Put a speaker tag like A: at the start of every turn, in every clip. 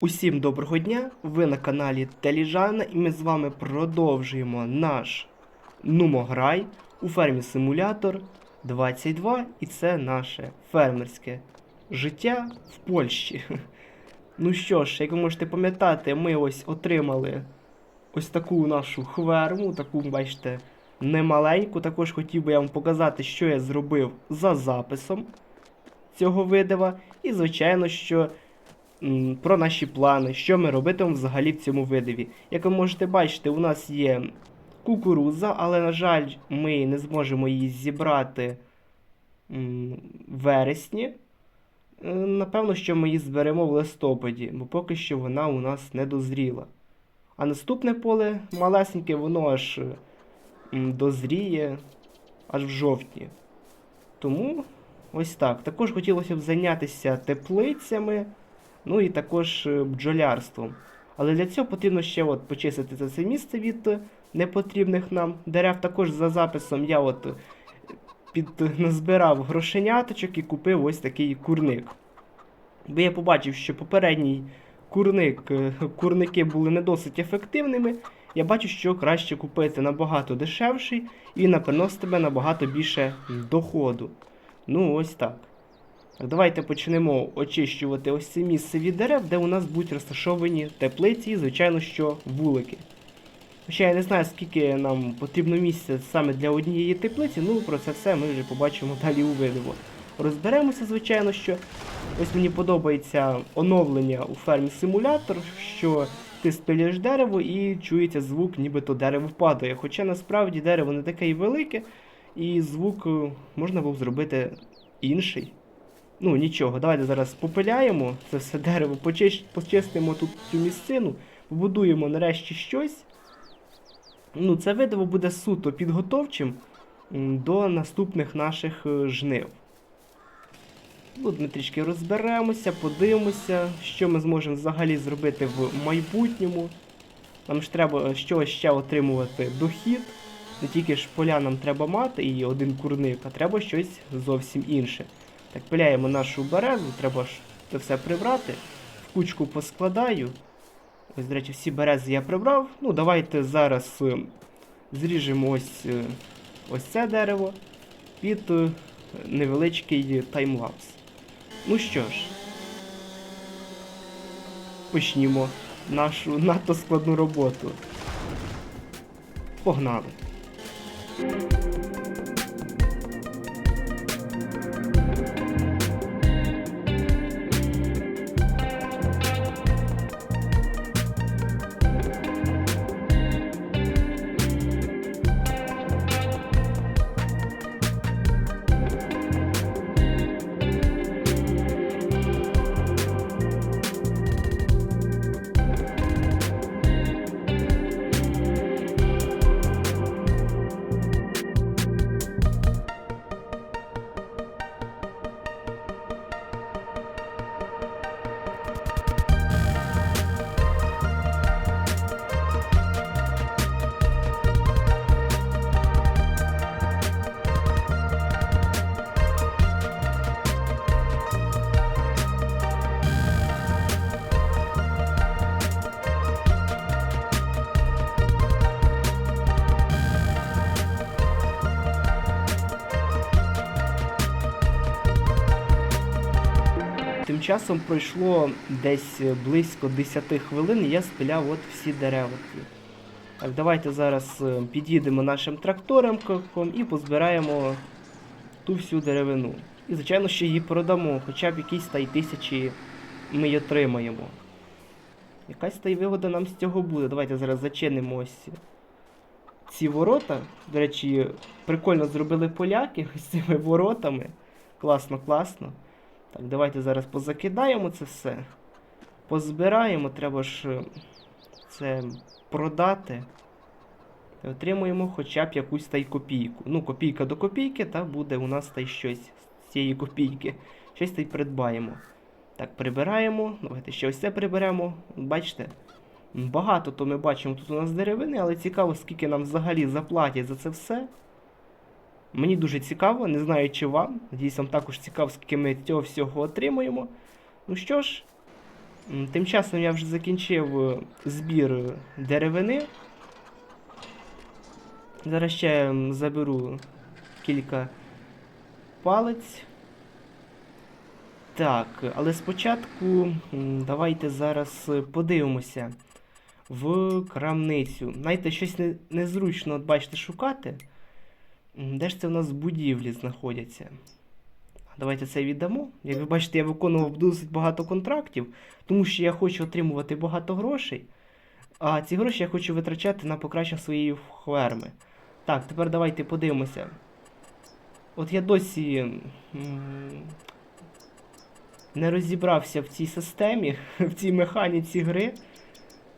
A: Усім доброго дня! Ви на каналі Теліжана і ми з вами продовжуємо наш Нумограй у фермі Симулятор 22 і це наше фермерське життя в Польщі. Ну що ж, як ви можете пам'ятати, ми ось отримали ось таку нашу хверму, таку, бачите, немаленьку. Також хотів би я вам показати, що я зробив за записом цього видива. І, звичайно, що про наші плани, що ми робитимемо взагалі в цьому видиві. Як ви можете бачити, у нас є кукуруза, але, на жаль, ми не зможемо її зібрати в вересні. Е, Напевно, що ми її зберемо в листопаді, бо поки що вона у нас не дозріла. А наступне поле малесеньке, воно аж дозріє аж в жовтні. Тому ось так. Також хотілося б зайнятися теплицями, ну і також е, бджолярством. Але для цього потрібно ще от почистити це місце від непотрібних нам дерев. Також за записом я от під назбирав грошеняточок і купив ось такий курник. Бо я побачив, що попередній курник, е, курники були не досить ефективними. Я бачу, що краще купити набагато дешевший і він приносить тебе набагато більше доходу. Ну, ось так. Давайте почнемо очищувати ось це місце від дерев, де у нас будуть розташовані теплиці і, звичайно, що вулики. Хоча я не знаю, скільки нам потрібно місця саме для однієї теплиці, ну про це все ми вже побачимо далі у видео. Розберемося, звичайно, що ось мені подобається оновлення у фермі симулятор, що ти спиляєш дерево і чується звук, нібито дерево падає. Хоча насправді дерево не таке і велике, і звук е, можна було зробити інший. Ну, нічого, давайте зараз попиляємо це все дерево, почиш- почистимо тут цю місцину, побудуємо нарешті щось. Ну, це видиво буде суто підготовчим до наступних наших е, жнив. Тут ми трішки розберемося, подивимося, що ми зможемо взагалі зробити в майбутньому. Нам ж треба з чогось ще отримувати дохід. Не тільки ж поля нам треба мати і один курник, а треба щось зовсім інше. Так, пиляємо нашу березу, треба ж це все прибрати. В кучку поскладаю. Ось, до речі, всі берези я прибрав. Ну, давайте зараз е, зріжемо ось, е, ось це дерево під е, невеличкий таймлапс. Ну що ж, почнімо нашу надто складну роботу. Погнали. Часом пройшло десь близько 10 хвилин, і я спиляв от всі дерева. Так, давайте зараз е, під'їдемо нашим трактором і позбираємо ту всю деревину. І, звичайно, ще її продамо, хоча б якісь та й тисячі ми й отримаємо. Якась та й вигода нам з цього буде. Давайте зараз зачинимо ось ці ворота. До речі, прикольно зробили поляки ось цими воротами. Класно, класно. Так, давайте зараз позакидаємо це все. Позбираємо, треба ж е, це продати. І отримуємо хоча б якусь та й копійку. Ну, копійка до копійки, та буде у нас та й щось з цієї копійки. Щось та й придбаємо. Так, прибираємо. Давайте ще ось це приберемо. Бачите? Багато то ми бачимо тут у нас деревини, але цікаво, скільки нам взагалі заплатять за це все. Мені дуже цікаво, не знаю, чи вам. Надіюсь, вам також цікаво, скільки ми цього всього отримуємо. Ну що ж, Тим часом я вже закінчив е, збір деревини. Зараз ще заберу кілька палець. Так, але спочатку давайте зараз е, подивимося в крамницю. Знаєте, щось не, незручно, от бачите, шукати. Де ж це в нас будівлі знаходяться? Давайте це віддамо. Як ви бачите, я виконував досить багато контрактів, тому що я хочу отримувати багато грошей. А ці гроші я хочу витрачати на покращення своєї ферми. Так, тепер давайте подивимося. От я досі м, не розібрався в цій системі, в цій механіці гри,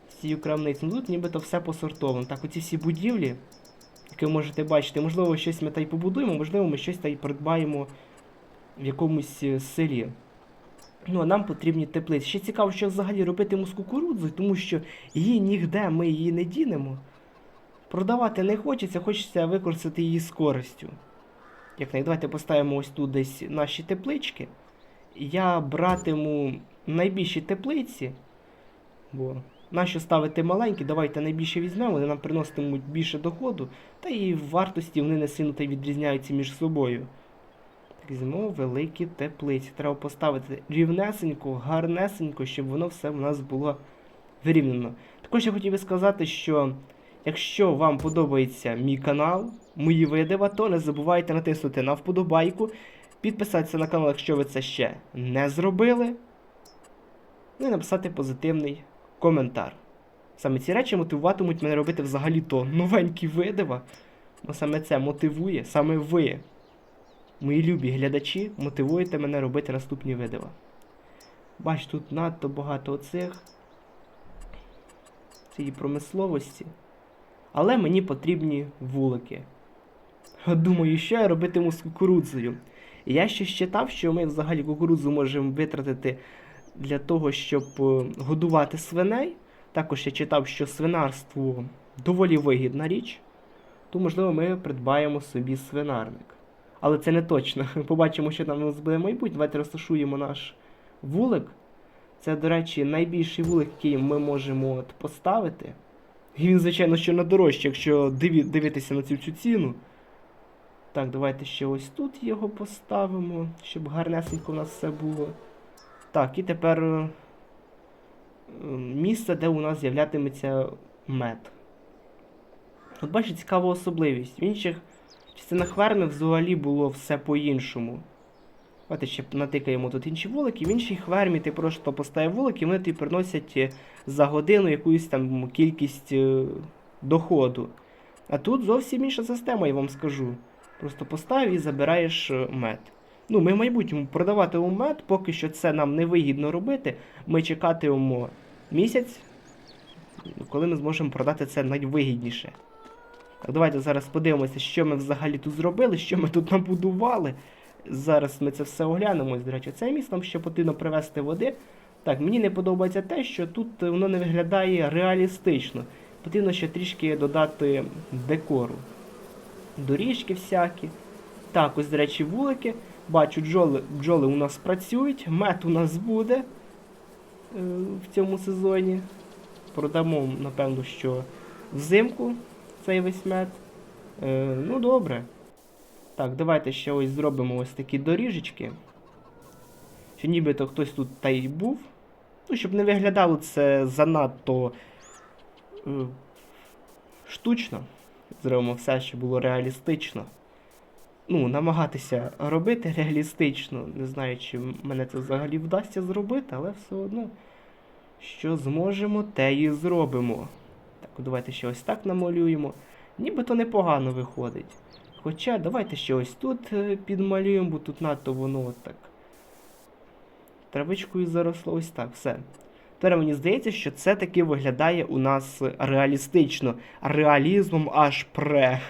A: в цій крамниці. Ну тут нібито все посортовано. Так, оці всі будівлі, ви можете бачити, можливо, щось ми та й побудуємо, можливо, ми щось та й придбаємо в якомусь е, селі. Ну, а нам потрібні теплиці. Ще цікаво, що взагалі робитиму з кукурудзою, тому що її ніде ми її не дінемо. Продавати не хочеться, хочеться використати її з користю. Як не, давайте поставимо ось тут десь наші теплички. Я братиму найбільші теплиці, бо нащо ставити маленькі, давайте найбільше візьмемо, вони нам приноситимуть більше доходу, та і в вартості вони не сильно та відрізняються між собою. Так, візьмемо великі теплиці. Треба поставити рівнесенько, гарнесенько, щоб воно все в нас було вирівняно. Також я хотів би сказати, що якщо вам подобається мій канал, мої видива, то не забувайте натиснути на вподобайку, підписатися на канал, якщо ви це ще не зробили. Ну і написати позитивний коментар. Саме ці речі мотивуватимуть мене робити взагалі-то новенькі видива. Бо саме це мотивує, саме ви, мої любі глядачі, мотивуєте мене робити наступні видива. Бач, тут надто багато оцих цієї промисловості. Але мені потрібні вулики. Думаю, що я робитиму з кукурудзою. Я ще читав, що ми взагалі кукурудзу можемо витратити для того, щоб е, годувати свиней. Також я читав, що свинарство доволі вигідна річ, то, можливо, ми придбаємо собі свинарник. Але це не точно. Побачимо, що там у нас буде майбутнє. Давайте розташуємо наш вулик. Це, до речі, найбільший вулик, який ми можемо от поставити. І він, звичайно, що найдорожчий, якщо диві- дивитися на цю цю ціну. Так, давайте ще ось тут його поставимо, щоб гарнесенько у нас все було. Так, і тепер е, місце, де у нас з'являтиметься мед. От бачите, цікава особливість. В інших частинах ферми взагалі було все по-іншому. Давайте ще натикаємо тут інші вулики. В іншій фермі ти просто поставив вулик, і вони тобі приносять е, за годину якусь там кількість е, доходу. А тут зовсім інша система, я вам скажу. Просто поставив і забираєш мед. Ну, ми в майбутньому продаватимемо мед, поки що це нам не вигідно робити. Ми чекатимемо місяць, коли ми зможемо продати це найвигідніше. Так, давайте зараз подивимося, що ми взагалі тут зробили, що ми тут набудували. Зараз ми це все оглянемо. До речі, це місто нам ще потрібно привезти води. Так, мені не подобається те, що тут е, воно не виглядає реалістично. Потрібно ще трішки додати декору. Доріжки всякі. Так, ось, до речі, вулики. Бачу, бджоли, бджоли у нас працюють, мед у нас буде е, в цьому сезоні. Продамо, напевно, що взимку цей весь мед. Е, ну, добре. Так, давайте ще ось зробимо ось такі доріжечки. Що нібито хтось тут та й був. Ну, щоб не виглядало це занадто е, штучно. Зробимо все, щоб було реалістично. Ну, намагатися робити реалістично. Не знаю, чи мене це взагалі вдасться зробити, але все одно, що зможемо, те і зробимо. Так, давайте ще ось так намалюємо. Нібито непогано виходить. Хоча давайте ще ось тут е, підмалюємо, бо тут надто воно от так. Травичкою заросло ось так, все. Тепер мені здається, що це таки виглядає у нас реалістично. Реалізмом аж пре.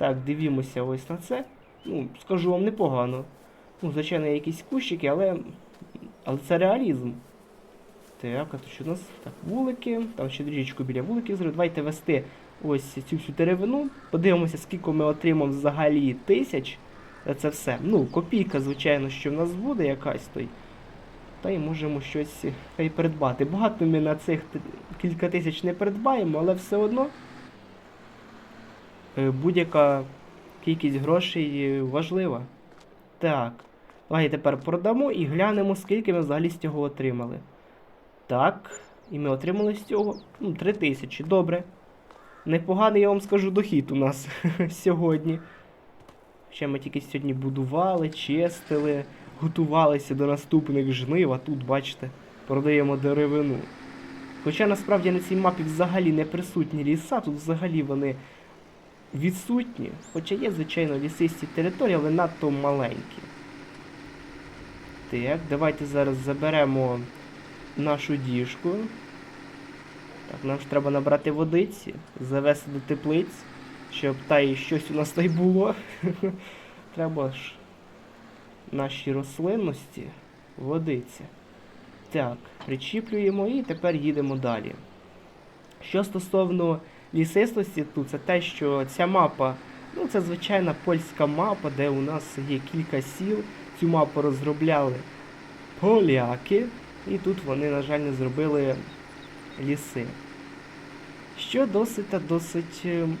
A: Так, дивімося ось на це. Ну, скажу вам непогано. Ну, звичайно, якісь кущики, але. Але це реалізм. Так, а то що у нас? Так, вулики. Там ще дріжечку біля вуликів зробити. Давайте вести ось цю всю деревину. Подивимося, скільки ми отримаємо взагалі тисяч. Це все. Ну, копійка, звичайно, що в нас буде якась той. та й можемо щось та й придбати. Багато ми на цих кілька тисяч не придбаємо, але все одно будь-яка кількість грошей е, важлива. Так. Давайте тепер продамо і глянемо, скільки ми взагалі з цього отримали. Так. І ми отримали з цього ну, 3 тисячі. Добре. Непоганий, я вам скажу, дохід у нас сьогодні. Ще ми тільки сьогодні будували, чистили, готувалися до наступних жнив, а тут, бачите, продаємо деревину. Хоча насправді на цій мапі взагалі не присутні ліса, тут взагалі вони відсутні. Хоча є, звичайно, лісисті території, але надто маленькі. Так, давайте зараз заберемо нашу діжку. Так, нам ж треба набрати водиці, завести до теплиць, щоб та і щось у нас та й було. Треба ж наші рослинності водиці. Так, причіплюємо і тепер їдемо далі. Що стосовно лісистості тут, це те, що ця мапа, ну це звичайна польська мапа, де у нас є кілька сіл. Цю мапу розробляли поляки, і тут вони, на жаль, не зробили ліси. Що досить та досить. ем,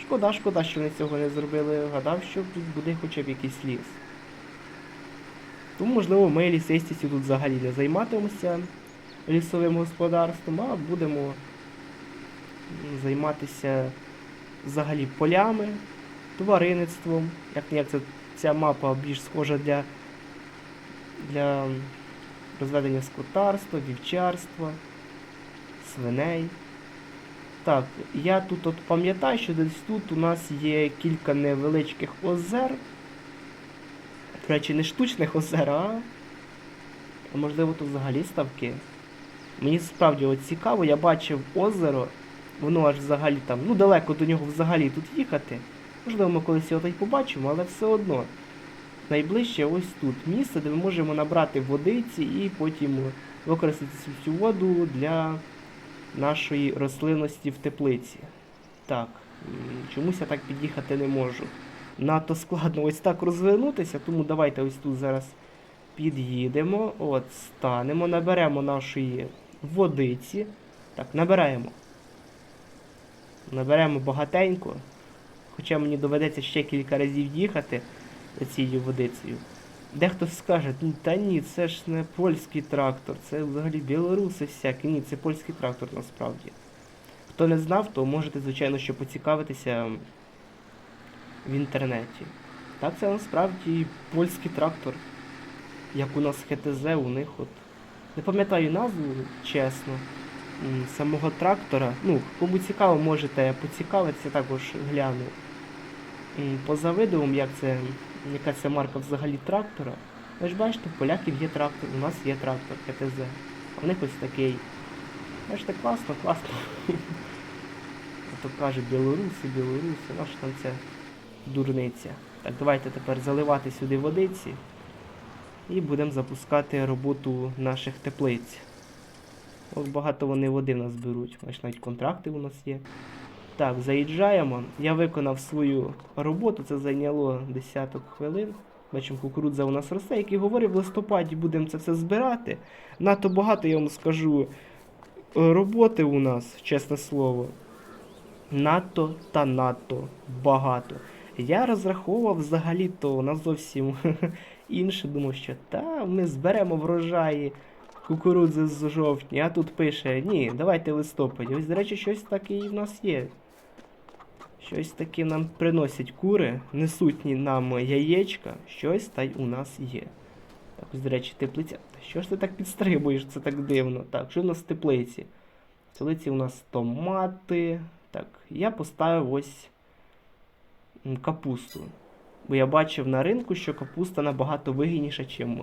A: Шкода, шкода, що вони цього не зробили. Гадав, що тут буде хоча б якийсь ліс. Тому, можливо, ми лісистістю тут взагалі не займатимемося лісовим господарством, а будемо займатися взагалі полями, тваринництвом. Як як це ця мапа більш схожа для, для розведення скотарства, вівчарства, свиней. Так, я тут от пам'ятаю, що десь тут у нас є кілька невеличких озер. До речі, не штучних озер, а можливо тут взагалі ставки. Мені справді от цікаво, я бачив озеро, воно аж взагалі там, ну далеко до нього взагалі тут їхати. Можливо, ми колись його й побачимо, але все одно. Найближче ось тут місце, де ми можемо набрати водиці і потім використати цю воду для нашої рослинності в теплиці. Так, чомусь я так під'їхати не можу. Надто складно ось так розвернутися, тому давайте ось тут зараз під'їдемо, от, станемо, наберемо нашої водиці. Так, набираємо. Наберемо багатенько. Хоча мені доведеться ще кілька разів їхати цією водицею. Дехто скаже, ну та ні, це ж не польський трактор, це взагалі білоруси всякі. Ні, це польський трактор насправді. Хто не знав, то можете, звичайно, що поцікавитися в інтернеті. Так, це насправді польський трактор. Як у нас ХТЗ, у них от. Не пам'ятаю назву, чесно, самого трактора. Ну, кому цікаво, можете поцікавитися, також гляну. Поза видовом, як це, яка це марка взагалі трактора. Ви ж бачите, в поляків є трактор, у нас є трактор ХТЗ. А в них ось такий. Бачите, класно, класно. А то каже білоруси, білоруси, наш там це дурниця. Так, давайте тепер заливати сюди водиці і будемо запускати роботу наших теплиць. Ось багато вони води в нас беруть. Ось навіть контракти у нас є. Так, заїжджаємо. Я виконав свою роботу, це зайняло десяток хвилин. Бачимо, кукурудза у нас росте, як і говорив, в листопаді будемо це все збирати. Надто багато, я вам скажу, роботи у нас, чесне слово. Надто та надто багато. Я розраховував взагалі-то на зовсім інше. Думав, що та ми зберемо врожаї кукурудзи з жовтня, а тут пише, ні, давайте листопаді. Ось, до речі, щось таке і в нас є. Щось таке нам приносять кури, несуть нам яєчка, щось та й у нас є. Так, ось, до речі, теплиця. Що ж ти так підстрибуєш? Це так дивно. Так, що в нас в теплиці? В теплиці у нас томати. Так, я поставив ось капусту. Бо я бачив на ринку, що капуста набагато вигідніша, ніж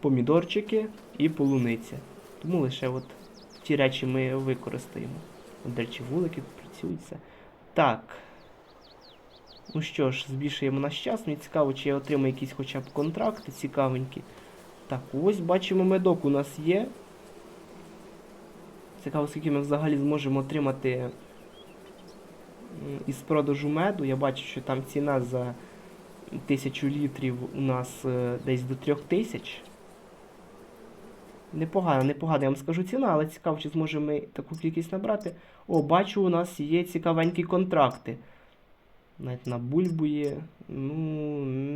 A: помідорчики і полуниця. Тому лише от ті речі ми використаємо. От, до речі, вулики працюються. Так. Ну що ж, збільшуємо наш час. Мені цікаво, чи я отримаю якісь хоча б контракти цікавенькі. Так, ось бачимо, медок у нас є. Цікаво, скільки ми взагалі зможемо отримати із продажу меду. Я бачу, що там ціна за тисячу літрів у нас е, десь до трьох тисяч. Непогано, непогано, я вам скажу ціна, але цікаво, чи зможемо ми таку кількість набрати. О, бачу, у нас є цікавенькі контракти. Навіть на бульбу є. Ну,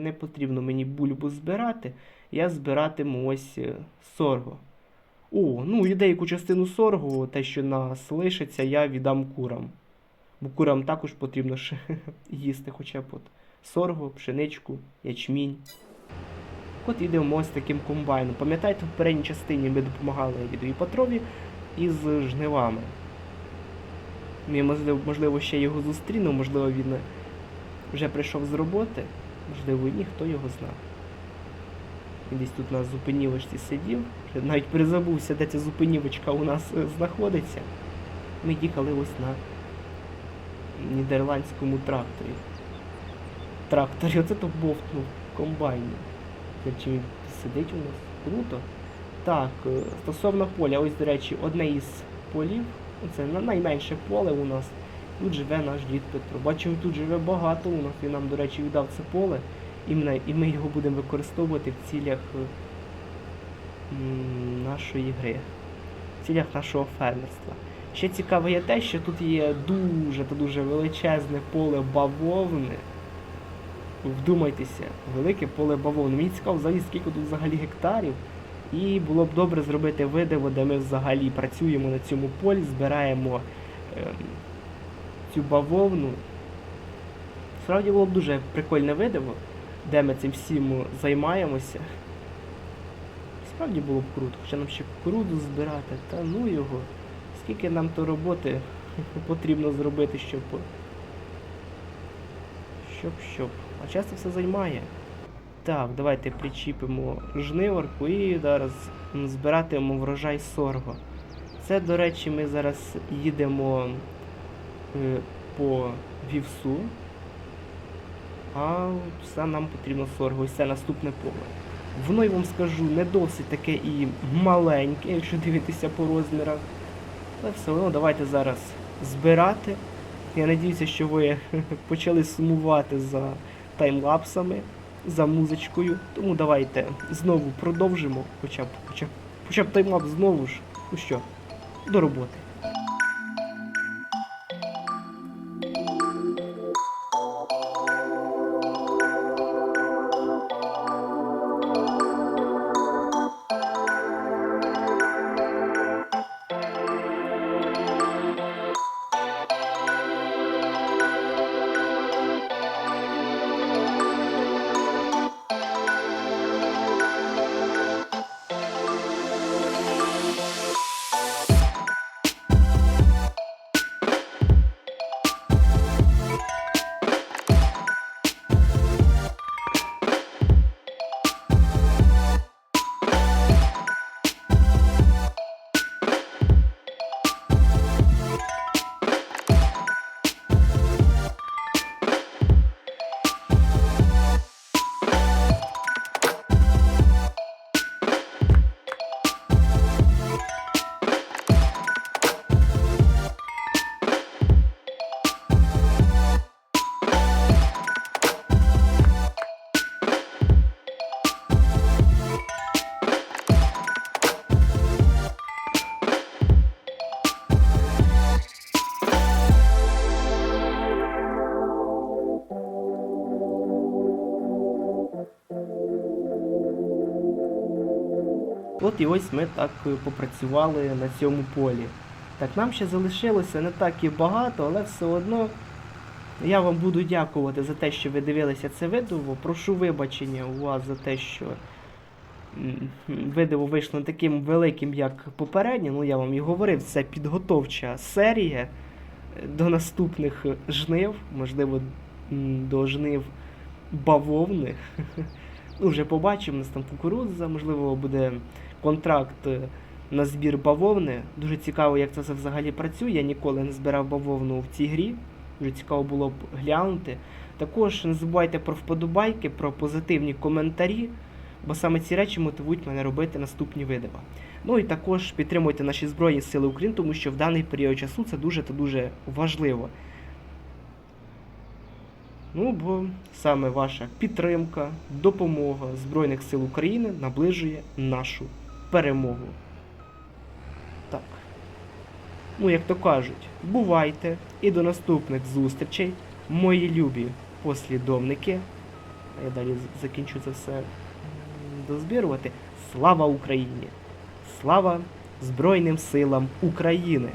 A: не потрібно мені бульбу збирати. Я збиратиму ось е, сорго. О, ну і деяку частину соргу, те, що нас лишиться, я віддам курам. Бо курам також потрібно ж їсти хоча б от сорго, пшеничку, ячмінь. От ідемо ось таким комбайном. Пам'ятаєте, в передній частині ми допомагали Дідові Петрові із жнивами. Ми, можливо, ще його зустрінув, можливо, він вже прийшов з роботи, можливо, ні, хто його знає. Він десь тут на зупинівочці сидів, вже навіть призабувся, де ця зупинівочка у нас е, знаходиться. Ми їхали ось на нідерландському тракторі. Тракторі, оце то бовтнув комбайні. Чи він сидить у нас? Круто. Так, е, стосовно поля, ось, до речі, одне із полів, це найменше поле у нас. Тут живе наш дід Петро. Бачимо, тут живе багато у нас. Він нам, до речі, віддав це поле. І ми, його будемо використовувати в цілях е, нашої гри, в цілях нашого фермерства. Ще цікаве є те, що тут є дуже та дуже величезне поле бавовни. Вдумайтеся, велике поле бавовни. Мені цікаво взагалі, скільки тут взагалі гектарів. І було б добре зробити видиво, де ми взагалі працюємо на цьому полі, збираємо ем, цю бавовну. Справді було б дуже прикольне видиво, де ми цим всім займаємося. Справді було б круто, хоча нам ще круду збирати, та ну його. Скільки нам то роботи потрібно зробити, щоб. Щоб щоб. А часто все займає. Так, давайте причіпимо жниворку і зараз збиратимемо врожай сорго. Це, до речі, ми зараз їдемо е, по вівсу. А все нам потрібно сорго. Ось це наступне поле. Воно, я вам скажу, не досить таке і маленьке, якщо дивитися по розмірах. Але все одно давайте зараз збирати. Я надіюся, що ви почали сумувати за таймлапсами, за музичкою. Тому давайте знову продовжимо, хоча б, хоча б, хоча б таймлапс знову ж. Ну що, до роботи. І ось ми так е, попрацювали на цьому полі. Так, нам ще залишилося не так і багато, але все одно я вам буду дякувати за те, що ви дивилися це відео. Прошу вибачення у вас за те, що м, відео вийшло таким великим, як попереднє. Ну, я вам і говорив, це підготовча серія е, до наступних жнив, можливо, до жнив бавовни. Ну, вже побачимо, у нас там кукурудза, можливо, буде контракт е, на збір бавовни. Дуже цікаво, як це взагалі працює. Я ніколи не збирав бавовну в цій грі. Дуже цікаво було б глянути. Також не забувайте про вподобайки, про позитивні коментарі, бо саме ці речі мотивують мене робити наступні відео. Ну і також підтримуйте наші Збройні Сили України, тому що в даний період часу це дуже та дуже важливо. Ну, бо саме ваша підтримка, допомога Збройних сил України наближує нашу перемогу. Так. Ну, як то кажуть, бувайте і до наступних зустрічей, мої любі послідовники. А я далі закінчу це все дозбірувати. Слава Україні! Слава Збройним силам України!